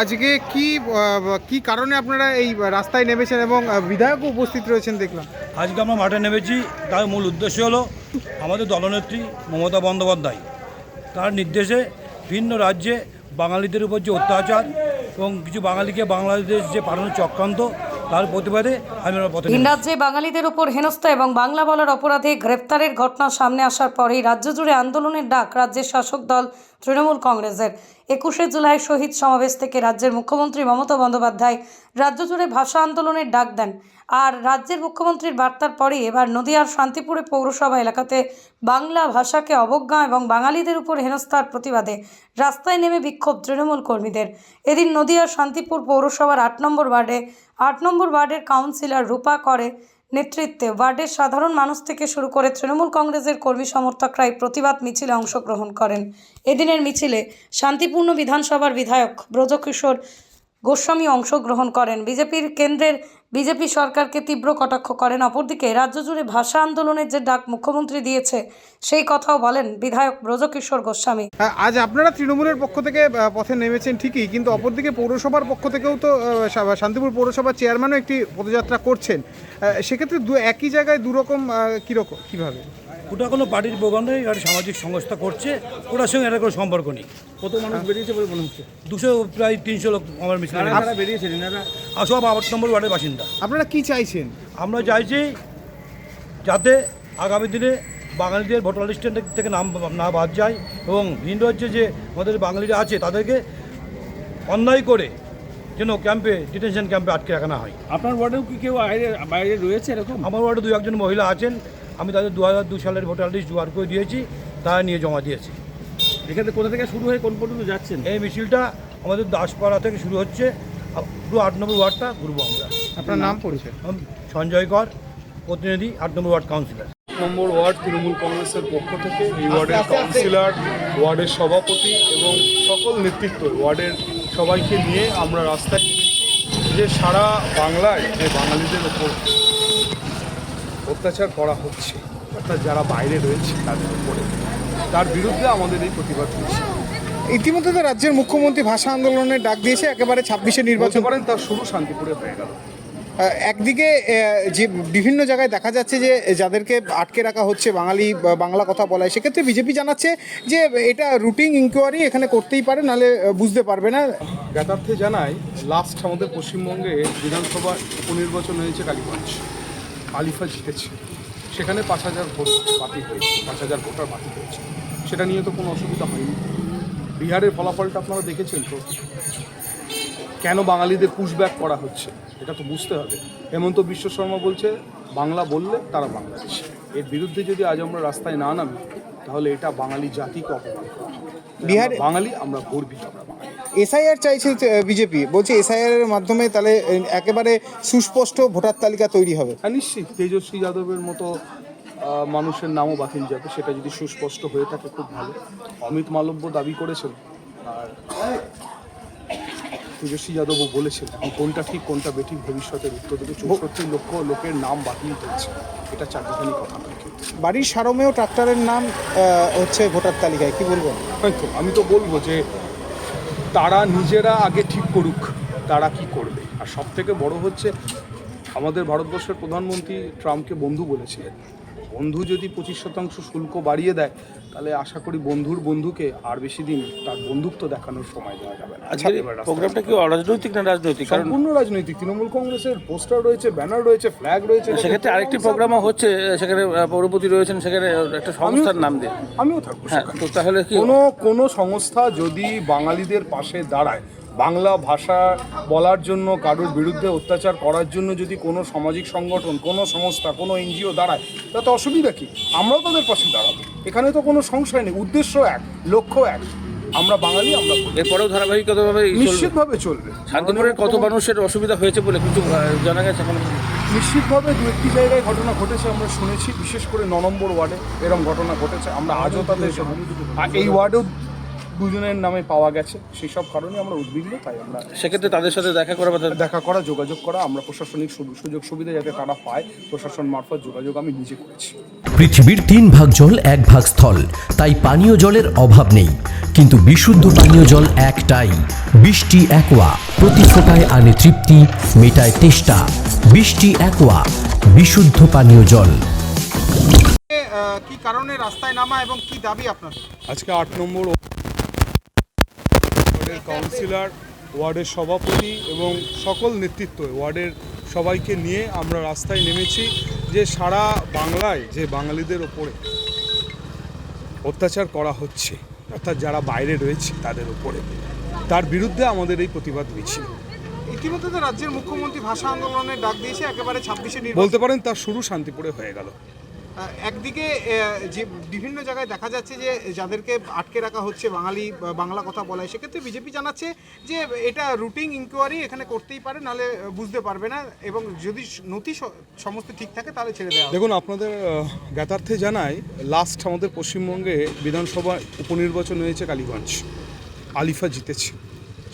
আজকে কি কি কারণে আপনারা এই রাস্তায় নেমেছেন এবং বিধায়কও উপস্থিত রয়েছেন দেখলাম? আজকে আমরা মাঠে নেমেছি, তার মূল উদ্দেশ্য হলো আমাদের দলনেত্রী মমতা বন্দ্যোপাধ্যায়। তার নির্দেশে ভিন্ন রাজ্যে বাঙালিদের উপর যে অত্যাচার এবং কিছু বাঙালিকে বাংলাদেশ যে পাঠানোর চক্রান্ত তার প্রতিবাদে আমি ভিন রাজ্যে বাঙালিদের উপর হেনস্থা এবং বাংলা বলার অপরাধে গ্রেপ্তারের ঘটনা সামনে আসার পরেই রাজ্য জুড়ে আন্দোলনের ডাক রাজ্যের শাসক দল তৃণমূল কংগ্রেসের। একুশে জুলাই শহীদ সমাবেশ থেকে রাজ্যের মুখ্যমন্ত্রী মমতা বন্দ্যোপাধ্যায় রাজ্য জুড়ে ভাষা আন্দোলনের ডাক দেন। আর রাজ্যের মুখ্যমন্ত্রীর বার্তার পরেই এবার নদিয়ার শান্তিপুরে পৌরসভা এলাকাতে বাংলা ভাষাকে অবজ্ঞা এবং বাঙালিদের উপর হেনস্থার প্রতিবাদে রাস্তায় নেমে বিক্ষোভ তৃণমূল কর্মীদের। এদিন নদিয়ার শান্তিপুর পৌরসভার আট নম্বর ওয়ার্ডে আট নম্বর ওয়ার্ডের কাউন্সিলর রূপা করে নেতৃত্বে ওয়ার্ডের সাধারণ মানুষ থেকে শুরু করে তৃণমূল কংগ্রেসের কর্মী সমর্থকরা এই প্রতিবাদ মিছিলে অংশগ্রহণ করেন। এদিনের মিছিলে শান্তিপূর্ণ বিধানসভার বিধায়ক ব্রজকিশোর গোস্বামী অংশগ্রহণ করেন। বিজেপির কেন্দ্রের বিজেপি সরকারকে তীব্র কটাক্ষ করেন। অপরদিকে রাজ্য জুড়ে ভাষা আন্দোলনের যে ডাক মুখ্যমন্ত্রী দিয়েছে, সেই কথাও বলেন বিধায়ক ব্রজকিশোর গোস্বামী। আজ আপনারা তৃণমূলের পক্ষ থেকে পথে নেমেছেন ঠিকই, কিন্তু অপরদিকে পৌরসভার পক্ষ থেকেও তো শান্তিপুর পৌরসভার চেয়ারম্যানও একটি পদযাত্রা করছেন। সেক্ষেত্রে দু, একই জায়গায় দুরকম কীরকম, কীভাবে? ওটা কোনো পার্টির প্রোগ্রাম নেই একটা সামাজিক সংস্থা করছে ওটার সঙ্গে এটা কোনো সম্পর্ক নেই। কত মানুষ বেরিয়েছে বলে মনে হচ্ছে? দুশো প্রায় তিনশো লোক আমার মিছিল বেরিয়েছেন আর সব আট নম্বর ওয়ার্ডের বাসিন্দা। আপনারা কি চাইছেন? আমরা চাইছি যাতে আগামী দিনে বাঙালিদের ভোটার লিস্টের থেকে নাম না বাদ যায় এবং ভিন রাজ্যে যে আমাদের বাঙালিরা আছে তাদেরকে অন্যায় করে যেন ক্যাম্পে ডিটেনশন ক্যাম্পে আটকে রাখানো হয়। আপনার ওয়ার্ডেও কি কেউ বাইরে বাইরে রয়েছে এরকম? আমার ওয়ার্ডে দু একজন মহিলা আছেন আমি তাদের দু হাজার দু সালের ভোটার লিস্ট জোগাড় করে দিয়েছি তারা নিয়ে জমা দিয়েছি। এখানে কোথা থেকে শুরু হয়ে কোন পর্যন্ত যাচ্ছেন? এই মিছিলটা আমাদের দাসপাড়া থেকে শুরু হচ্ছে পুরো আট নম্বর ওয়ার্ডটা ঘুরবো আমরা। আপনার নাম পরিচয় আমি সঞ্জয় কর প্রতিনিধি আট নম্বর ওয়ার্ড কাউন্সিলর। নম্বর ওয়ার্ড তৃণমূল কংগ্রেসের পক্ষ থেকে এই ওয়ার্ডের কাউন্সিলর ওয়ার্ডের সভাপতি এবং সকল নেতৃত্ব ওয়ার্ডের সবাইকে নিয়ে আমরা রাস্তায় নেমেছি যে সারা বাংলায় যে বাঙালিদের ওপর অত্যাচার করা হচ্ছে। অর্থাৎ যারা বাইরে রয়েছে তাদের উপরে। তার বিরুদ্ধে আমাদের এই প্রতিবাদ হচ্ছে। ইতিমধ্যে তো রাজ্যের মুখ্যমন্ত্রী ভাষা আন্দোলনের ডাক দিয়েছে একেবারে ছাব্বিশে নির্বাচন। করেন তার শুরু শান্তিপুরে হয়ে গেল। একদিকে যে বিভিন্ন জায়গায় দেখা যাচ্ছে যে যাদেরকে আটকে রাখা হচ্ছে বাঙালি বাংলা কথা বলায় সেক্ষেত্রে বিজেপি জানাচ্ছে যে এটা রুটিন ইনকোয়ারি এখানে করতেই পারে নাহলে বুঝতে পারবে না। জ্ঞাতার্থে জানাই লাস্ট আমাদের পশ্চিমবঙ্গে বিধানসভা উপনির্বাচন হয়েছে কালীগঞ্জ আলিফা জিতেছে। সেখানে পাঁচ হাজার ভোট বাতিল হয়েছে পাঁচ হাজার ভোটার বাতিল হয়েছে। সেটা নিয়ে তো কোনো অসুবিধা হয়নি। বিহারের ফলাফলটা আপনারা দেখেছেন তো? কেন বাঙালিদের পুশব্যাক করা হচ্ছে? এটা তো বুঝতে হবে। হেমন্ত বিশ্ব শর্মা বলছে বাংলা বললে তারা বাংলাদেশ। এর বিরুদ্ধে যদি আজ আমরা রাস্তায় না নামি তাহলে এটা বাঙালি জাতিকে অপমান বিহারে- বাঙালি আমরা গর্বিত। এসআইআর চাইছে বিজেপি। বলছে এসআইআর এর মাধ্যমে তাহলে একেবারে সুস্পষ্ট ভোটার তালিকা তৈরি হবে। হ্যাঁ নিশ্চিত। তেজস্বী যাদবের মতো মানুষের নামও বাতিল যাবে। সেটা যদি সুস্পষ্ট হয়ে থাকে খুব ভালো। অমিত মালব্য দাবি করেছেন। আর তেজস্বী যাদবও বলেছেন কোনটা ঠিক কোনটা বেঠিক ভবিষ্যতের উত্তর দেবে। চৌষট্টি লক্ষ লোকের নাম বাতিল হয়েছে। এটা চারটিখানি কথা বাড়ির সারমেও ট্রাক্টরের নাম হচ্ছে ভোটার তালিকায়। কি বলবেন? হয়তো। আমি তো বলব যে তারা নিজেরা আগে ঠিক করুক, তারা কি করবে? আর সব থেকে বড় হচ্ছে, আমাদের ভারতবর্ষের প্রধানমন্ত্রী ট্রাম্পকে বন্ধু বলেছিলেন। বন্ধু যদি পঁচিশ শতাংশ শুল্ক বাড়িয়ে দেয় তাহলে আশা করি বন্ধুর বন্ধুকে আর বেশি দিন তার বন্ধুত্ব দেখানোর সময় দেওয়া যাবে না। আজকের প্রোগ্রামটা কি অরাজনৈতিক না রাজনৈতিক? কারণ সম্পূর্ণ রাজনৈতিক। তৃণমূল কংগ্রেসের পোস্টার রয়েছে ব্যানার রয়েছে ফ্ল্যাগ রয়েছে। সেক্ষেত্রে আরেকটি প্রোগ্রামও হচ্ছে সেখানে পৌরপতি রয়েছেন সেখানে একটা সংস্থার নাম দিয়ে। আমিও থাকব হ্যাঁ তো তাহলে কি কোনো কোনো সংস্থা যদি বাঙালিদের পাশে দাঁড়ায় বাংলা ভাষা বলার জন্য কারোর বিরুদ্ধে অত্যাচার করার জন্য যদি কোনো সামাজিক সংগঠন কোনো সংস্থা কোনো এনজিও দাঁড়ায় তাতে অসুবিধা কি? আমরাও তাদের পাশে দাঁড়াবো। এখানে তো কোনো সংশয় নেই উদ্দেশ্য এক লক্ষ্য এক। আমরা বাঙালি আমরা। এরপরেও ধারাবাহিকতাভাবে নিশ্চিতভাবে চলবে। শান্তিপুরের কত মানুষের অসুবিধা হয়েছে বলে কিছু জানা গেছে এখন? নিশ্চিতভাবে দু একটি জায়গায় ঘটনা ঘটেছে আমরা শুনেছি বিশেষ করে ন নম্বর ওয়ার্ডে এরকম ঘটনা ঘটেছে। আমরা আজও তাদের এই ওয়ার্ডেও দুজনের নামে পাওয়া গেছে সেই সব কারণে আমরা উদ্বিগ্ন তাই আমরা সেক্ষেত্রে তাদের সাথে দেখা করা বা তাদের- দেখা করা যোগাযোগ করা আমরা প্রশাসনিক সু- সুযোগ সুবিধা যাতে তারা পায় প্রশাসন মারফত যোগাযোগ আমি নিজে করেছি। পৃথিবীর তিন ভাগ জল এক ভাগ স্থল। তাই পানীয় জলের অভাব নেই। কিন্তু বিশুদ্ধ পানীয় জল একটাই। বৃষ্টি একোয়া। প্রতি ফোটায় আনে তৃপ্তি মেটায় তেষ্টা। বৃষ্টি একোয়া। বিশুদ্ধ পানীয় জল। কি কারণে রাস্তায় নামা এবং কি দাবি আপনার আজকে আট নম্বর ওয়ার্ডের কাউন্সিলর ওয়ার্ডের সভাপতি এবং সকল নেতৃত্ব ওয়ার্ডের সবাইকে নিয়ে আমরা রাস্তায় নেমেছি যে সারা বাংলায় যে বাঙালিদের ওপরে অত্যাচার করা হচ্ছে অর্থাৎ যারা বাইরে রয়েছে তাদের উপরে তার বিরুদ্ধে আমাদের এই প্রতিবাদ মিছিল। ইতিমধ্যে তো রাজ্যের মুখ্যমন্ত্রী ভাষা আন্দোলনের ডাক দিয়েছে একেবারে ছাব্বিশে বলতে পারেন তার শুরু শান্তিপুরে হয়ে গেল। একদিকে যে বিভিন্ন জায়গায় দেখা যাচ্ছে যে যাদেরকে আটকে রাখা হচ্ছে, বাঙালি বাংলা কথা বলায়, সেক্ষেত্রে বিজেপি জানাচ্ছে যে এটা রুটিন ইনকোয়ারি এখানে করতেই পারে, নাহলে বুঝতে পারবে না এবং যদি নথি সমস্ত ঠিক থাকে, তাহলে ছেড়ে দেওয়া দেখুন, আপনাদের জ্ঞাতার্থে জানাই লাস্ট আমাদের পশ্চিমবঙ্গে বিধানসভা উপনির্বাচন হয়েছে কালীগঞ্জ। আলিফা জিতেছে।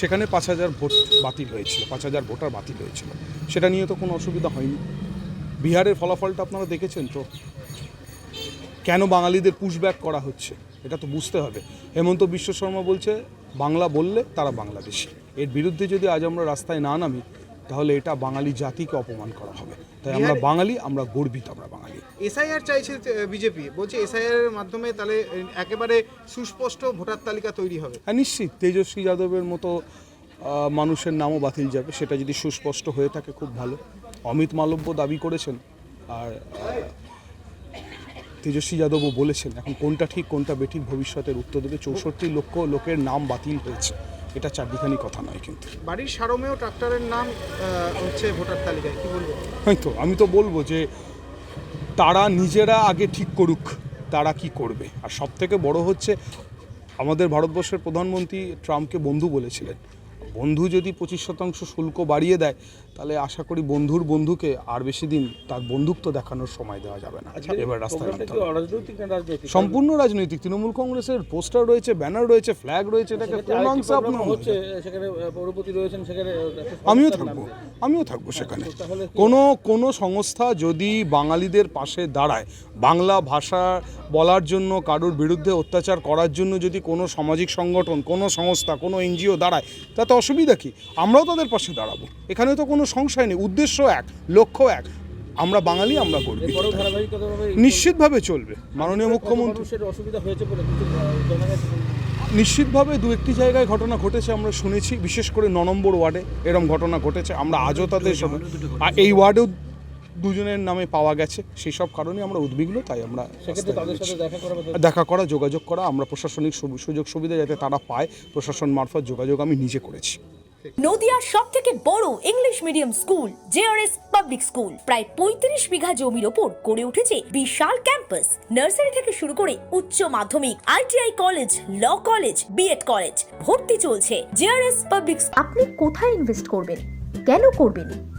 সেখানে পাঁচ হাজার ভোট বাতিল হয়েছিল, পাঁচ হাজার ভোটার বাতিল হয়েছিল। সেটা নিয়ে তো কোনো অসুবিধা হয়নি। বিহারের ফলাফলটা আপনারা দেখেছেন তো? কেন বাঙালিদের পুশব্যাক করা হচ্ছে? এটা তো বুঝতে হবে। হেমন্ত বিশ্ব শর্মা বলছে বাংলা বললে তারা বাংলাদেশি। এর বিরুদ্ধে যদি আজ আমরা রাস্তায় না নামি তাহলে এটা বাঙালি জাতিকে অপমান করা হবে। তাই আমরা বাঙালি আমরা গর্বিত আমরা বাঙালি। এসআইআর চাইছে বিজেপি। বলছে এসআইআর এর মাধ্যমে তাহলে একেবারে সুস্পষ্ট ভোটার তালিকা তৈরি হবে। হ্যাঁ নিশ্চিত। তেজস্বী যাদবের মতো মানুষের নামও বাতিল যাবে। সেটা যদি সুস্পষ্ট হয়ে থাকে খুব ভালো। অমিত মালব্য দাবি করেছেন আর তেজস্বী যাদবও বলেছেন এখন কোনটা ঠিক কোনটা বেঠিক ভবিষ্যতের উত্তর দেবে। চৌষট্টি লক্ষ লোকের নাম বাতিল হয়েছে। এটা চারদিখানি কথা নয় কিন্তু। বাড়ির সারমেও ট্রাক্টরের নাম হচ্ছে ভোটার তালিকায় কি বলব হয়তো আমি তো বলব যে তারা নিজেরা আগে ঠিক করুক তারা কি করবে। আর সব থেকে বড় হচ্ছে আমাদের ভারতবর্ষের প্রধানমন্ত্রী ট্রাম্পকে বন্ধু বলেছিলেন। বন্ধু যদি পঁচিশ শতাংশ শুল্ক বাড়িয়ে দেয় তাহলে আশা করি বন্ধুর বন্ধুকে আর বেশি দিন তার বন্ধুত্ব দেখানোর সময় দেওয়া যাবে না। এবার রাস্তায় সম্পূর্ণ রাজনৈতিক। তৃণমূল কংগ্রেসের পোস্টার রয়েছে ব্যানার রয়েছে ফ্ল্যাগ রয়েছে এটাকে আপনার হচ্ছে সেখানে রয়েছেন সেখানে আমিও থাকব আমিও থাকব সেখানে। কোনো কোনো সংস্থা যদি বাঙালিদের পাশে দাঁড়ায় বাংলা ভাষা বলার জন্য কারোর বিরুদ্ধে অত্যাচার করার জন্য যদি কোনো সামাজিক সংগঠন কোনো সংস্থা কোনো এনজিও দাঁড়ায় তাতে অসুবিধা কী? আমরাও তাদের পাশে দাঁড়াবো। এখানে তো কোনো সংশয় নেই। উদ্দেশ্য এক লক্ষ্য এক। আমরা বাঙালি আমরা করব নিশ্চিতভাবে চলবে। মাননীয় মুখ্যমন্ত্রী অসুবিধা হয়েছে বলে নিশ্চিতভাবে দু একটি জায়গায় ঘটনা ঘটেছে আমরা শুনেছি। বিশেষ করে ন নম্বর ওয়ার্ডে এরম ঘটনা ঘটেছে। আমরা আজও তাদের সঙ্গে আর এই ওয়ার্ডেও দুজনের নামে পাওয়া গেছে সেই সব কারণে আমরা উদ্বিগ্ন তাই আমরা দেখা করা যোগাযোগ করা আমরা প্রশাসনিক সু- সুযোগ সুবিধা যাতে তারা পায় প্রশাসন মারফত যোগাযোগ আমি নিজে করেছি। নদিয়ার সব থেকে বড় English medium school JRS public school. প্রায় পঁয়ত্রিশ বিঘা জমির ওপর গড়ে উঠেছে বিশাল ক্যাম্পাস। নার্সারি থেকে শুরু করে উচ্চ মাধ্যমিক ITI college law college BEd college ভর্তি চলছে। জেআরএস পাবলিক আপনি কোথায় ইনভেস্ট করবেন? কেন করবেন?